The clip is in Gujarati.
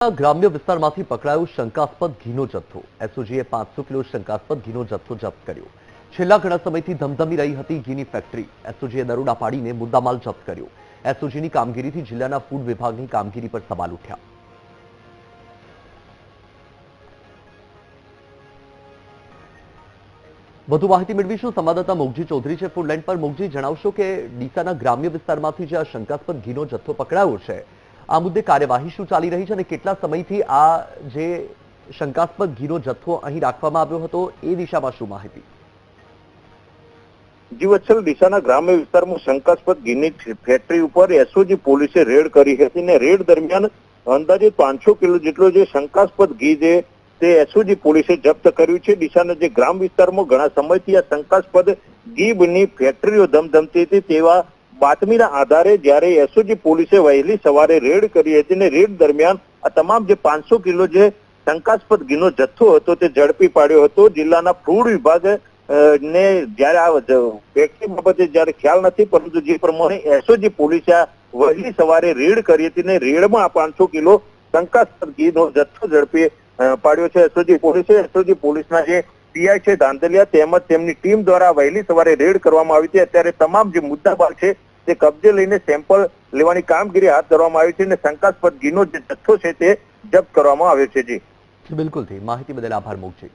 ગ્રામ્ય વિસ્તારમાંથી પકડાયો શંકાસ્પદ ઘીનો જથ્થો. એસઓજીએ પાંચસો કિલો શંકાસ્પદ ઘીનો જથ્થો જપ્ત કર્યો. છેલ્લા ઘણા સમયથી ધમધમી રહી હતી ઘીની ફેક્ટરી એસઓજીએ દરોડા પાડીને મુદ્દામાલ જપ્ત કર્યો. એસઓજીની કામગીરીથી જિલ્લાના ફૂડ વિભાગની કામગીરી પર સવાલ ઉઠ્યા. વધુ માહિતી મેળવીશું. સંવાદદાતા મોગજી ચૌધરી છે. ફૂડ લાઈન પર મોગજી જણાવશો કે ડીસાના ગ્રામ્ય વિસ્તારમાંથી જે આ શંકાસ્પદ ઘીનો જથ્થો પકડાયો છે આ મુદ્દે કાર્યવાહી શું ચાલી રહી છે અને કેટલા સમયથી આ જે શંકાસ્પદ ઘીનો જથ્થો અહીં રાખવામાં આવ્યો હતો એ દિશામાં શું માહિતી? જીવત્સલ દિશાના ગ્રામ્ય વિસ્તારમાં શંકાસ્પદ ઘીની ફેક્ટરી ઉપર એસઓજી પોલીસે રેડ કરી હતી ને રેડ દરમિયાન અંદાજે પાંચસો કિલો જેટલો જે શંકાસ્પદ ઘી છે તે એસઓજી પોલીસે જપ્ત કર્યું છે. દિશાના જે ગ્રામ વિસ્તારમાં ઘણા સમયથી આ શંકાસ્પદ ઘીની ફેક્ટરીઓ ધમધમતી હતી તેવા બાતમીના આધારે જ્યારે એસઓજી પોલીસે વહેલી સવારે રેડ કરી હતી અને રેડ દરમિયાન આ તમામ જે પાંચસો કિલો જે શંકાસ્પદ ઘીનો જથ્થો હતો તે ઝડપી પાડ્યો હતો. જિલ્લાના ફૂડ વિભાગ ને જ્યારે આ ફેક્ટરી બાબતે જ્યારે ખ્યાલ નથી, પરંતુ જે પ્રમાણે એસઓજી પોલીસે આ વહેલી સવારે રેડ કરી હતી ને રેડમાં આ પાંચસો કિલો શંકાસ્પદ ઘીનો જથ્થો ઝડપી પાડ્યો છે. એસઓજી પોલીસે, એસઓજી પોલીસના જે પીઆઈ છે ધાંધલિયા તેમજ તેમની ટીમ દ્વારા વહેલી સવારે રેડ કરવામાં આવી હતી. અત્યારે તમામ જે મુદ્દામાલ છે તે કબજે લઈને સેમ્પલ લેવાની કામગીરી હાથ ધરવામાં આવી છે અને શંકાસ્પદ ઘીનો જે જથ્થો છે તે જપ્ત કરવામાં આવ્યો છે જી. બિલકુલથી માહિતી બદલ આભાર મોગજી